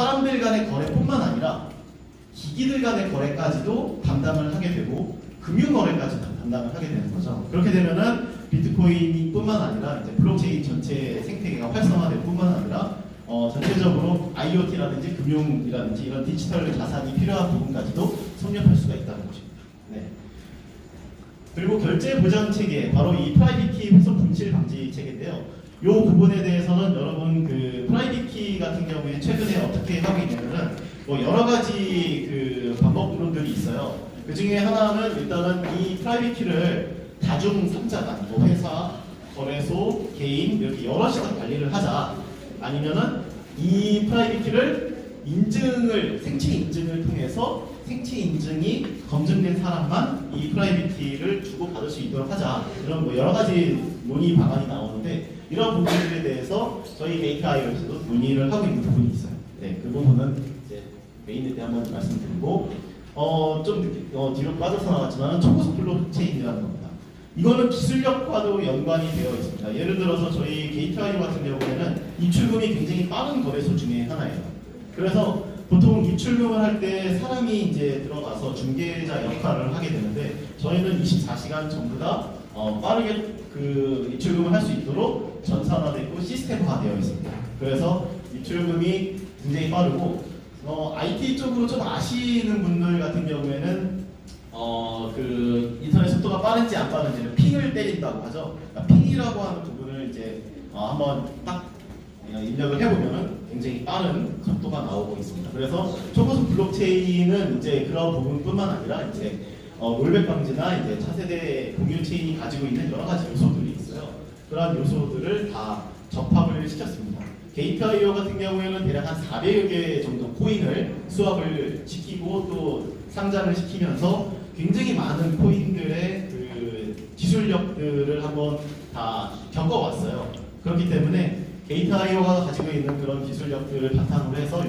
사람들 간의 거래뿐만 아니라 기기들 간의 거래까지도 담당을 하게 되고 금융 거래까지 담당을 하게 되는 거죠. 그렇게 되면은 비트코인뿐만 아니라 이제 블록체인 전체 생태계가 활성화될 뿐만 아니라 어, 전체적으로 IoT라든지 금융이라든지 이런 디지털 자산이 필요한 부분까지도 섭렵할 수가 있다는 것입니다. 네. 그리고 결제 보장 체계, 바로 이 프라이빗 키 훼손 분실 방지 체계인데요. 이 부분에 대해서는 여러분 그 프라이빗 키 같은 경우에 최근에 어떻게 하고 있냐면은 뭐 여러 가지 그 방법론들이 있어요. 그 중에 하나는 일단은 이 프라이빗 키를 다중 삼자간, 뭐 회사, 거래소, 개인 이렇게 여럿이서 관리를 하자. 아니면은 이 프라이빗 키를 인증을 생체 인증을 통해서 생체 인증이 검증된 사람만 이 프라이빗 키를 주고 받을 수 있도록 하자 이런 뭐 여러 가지 논의 방안이 나오는데 이런 부분들에 대해서 저희 API에서도 논의를 하고 있는 부분이 있어요. 네, 그 부분은 이제 메인에 대해 한번 말씀드리고 어 좀 어, 뒤로 빠져서 나왔지만 초고속 블록체인이라는 겁니다. 이거는 기술력과도 연관이 되어 있습니다. 예를 들어서 저희 게이트 아이오 같은 경우에는 입출금이 굉장히 빠른 거래소 중에 하나예요. 그래서 보통 입출금을 할 때 사람이 이제 들어가서 중개자 역할을 하게 되는데 저희는 24시간 전부 다 어, 빠르게 그 입출금을 할 수 있도록 전산화되고 시스템화되어 있습니다. 그래서 입출금이 굉장히 빠르고 어, IT 쪽으로 좀 아시는 분들 같은 경우에는 어, 그 인터넷 속도가 빠른지 안 빠른지는 핑을 때린다고 하죠. 그러니까 핑이라고 하는 부분을 이제 어, 한번 딱 어, 입력을 해보면은 굉장히 빠른 속도가 나오고 있습니다. 그래서 초고속 블록체인은 이제 그런 부분뿐만 아니라 이제 어, 롤백 방지나 이제 차세대 공유 체인이 가지고 있는 여러 가지 요소들이 있어요. 그런 요소들을 다 접합을 시켰습니다. 게이트 아이오 같은 경우에는 대략 한 400여 개 정도 코인을 수합을 시키고 또 상장을 시키면서 굉장히 많은 코인들의 그 기술력들을 한번 다 겪어왔어요. 그렇기 때문에 게이트 아이오가 가지고 있는 그런 기술력들을 바탕으로 해서